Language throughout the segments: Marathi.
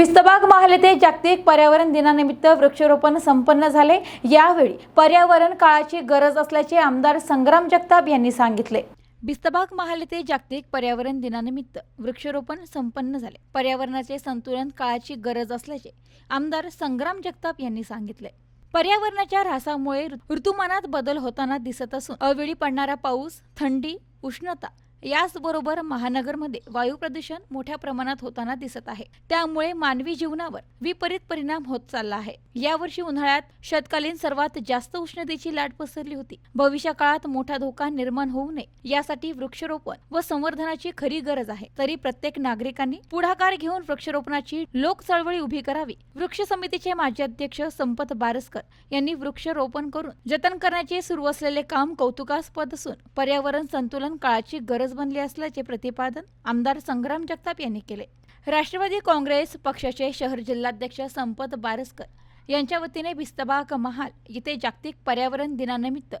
भिस्तबाग महाल येथे जागतिक पर्यावरण दिनानिमित्त वृक्षारोपण संपन्न झाले. यावेळी पर्यावरण काळाची गरज असल्याचे आमदार संग्राम जगताप यांनी सांगितले. बिस्तबाग महाल येथे जागतिक पर्यावरण दिनानिमित्त वृक्षारोपण संपन्न झाले. पर्यावरणाचे संतुलन काळाची गरज असल्याचे आमदार संग्राम जगताप यांनी सांगितले. पर्यावरणाच्या ऱ्हासामुळे ऋतुमानात बदल होताना दिसत असून अवेळी पडणारा पाऊस थंडी उष्णता याचबरोबर महानगरमध्ये वायू प्रदूषण मोठ्या प्रमाणात होताना दिसत आहे. त्यामुळे मानवी जीवनावर विपरीत परिणाम होत चालला आहे. यावर्षी उन्हाळ्यात शतकालीन सर्वात जास्त उष्णतेची लाट पसरली होती. भविष्य काळात मोठा धोका निर्माण होऊ नये यासाठी वृक्षरोपण व संवर्धनाची खरी गरज आहे. तरी प्रत्येक नागरिकांनी पुढाकार घेऊन वृक्षारोपणाची लोक चळवळी उभी करावी. वृक्ष समितीचे माजी अध्यक्ष संपत बारसकर यांनी वृक्षरोपण करून जतन करण्याचे सुरू असलेले काम कौतुकास्पद असून पर्यावरण संतुलन काळाची गरज गरज बनली असल्याचे प्रतिपादन आमदार संग्राम जगताप यांनी केले. राष्ट्रवादी काँग्रेस पक्षाचे शहर जिल्हाध्यक्ष संपत बारसकर यांच्या वतीने बिस्तबाग महाल येथे जागतिक पर्यावरण दिनानिमित्त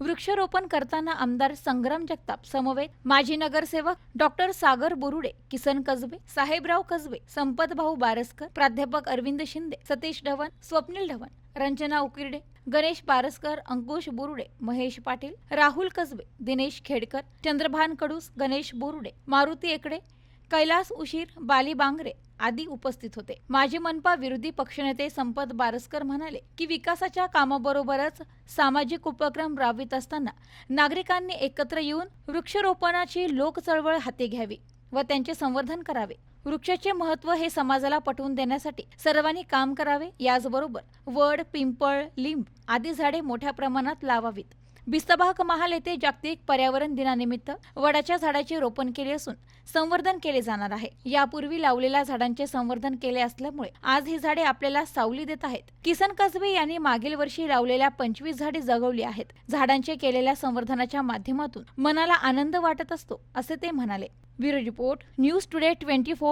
वृक्षारोपण करताना आमदार संग्राम जगताप समवेत माजी नगरसेवक डॉक्टर सागर बोरुडे किसन कसबे साहेबराव कसबे संपतभाऊ बारसकर प्राध्यापक अरविंद शिंदे सतीश ढवण स्वप्नील ढवण रंजना उकिरडे गणेश पारसकर अंकुश बोरुडे महेश पाटील राहुल कसबे दिनेश खेडकर चंद्रभान कडूस गणेश बोरुडे मारुती एकडे कैलास उशीर बाली बांगरे आदी उपस्थित होते. माजी मनपा विरोधी पक्षनेते संपत बारसकर म्हणाले की विकासाच्या कामाबरोबरच सामाजिक उपक्रम राबवित असताना नागरिकांनी एकत्र येऊन वृक्षारोपणाची लोक चळवळ हाती घ्यावी व त्यांचे संवर्धन करावे. वृक्षाचे महत्त्व हे समाजाला पटवून देण्यासाठी सर्वांनी काम करावे याचबरोबर वड पिंपळ लिंब आदी झाडे मोठ्या प्रमाणात लावावीत. बिस्तबाग महाल येथे जागतिक पर्यावरण दिनानिमित्त वडाच्या झाडाचे रोपण केले असून संवर्धन केले जाणार आहे. यापूर्वी लावलेल्या झाडांचे संवर्धन केले असल्यामुळे आज ही झाडे आपल्याला सावली देत आहेत. किसन कसबे यांनी मागील वर्षी लावलेल्या पंचवीस झाडे जगवली आहेत. झाडांचे केलेल्या संवर्धनाच्या माध्यमातून मनाला आनंद वाटत असतो असे ते म्हणाले. Bureau report news today twenty four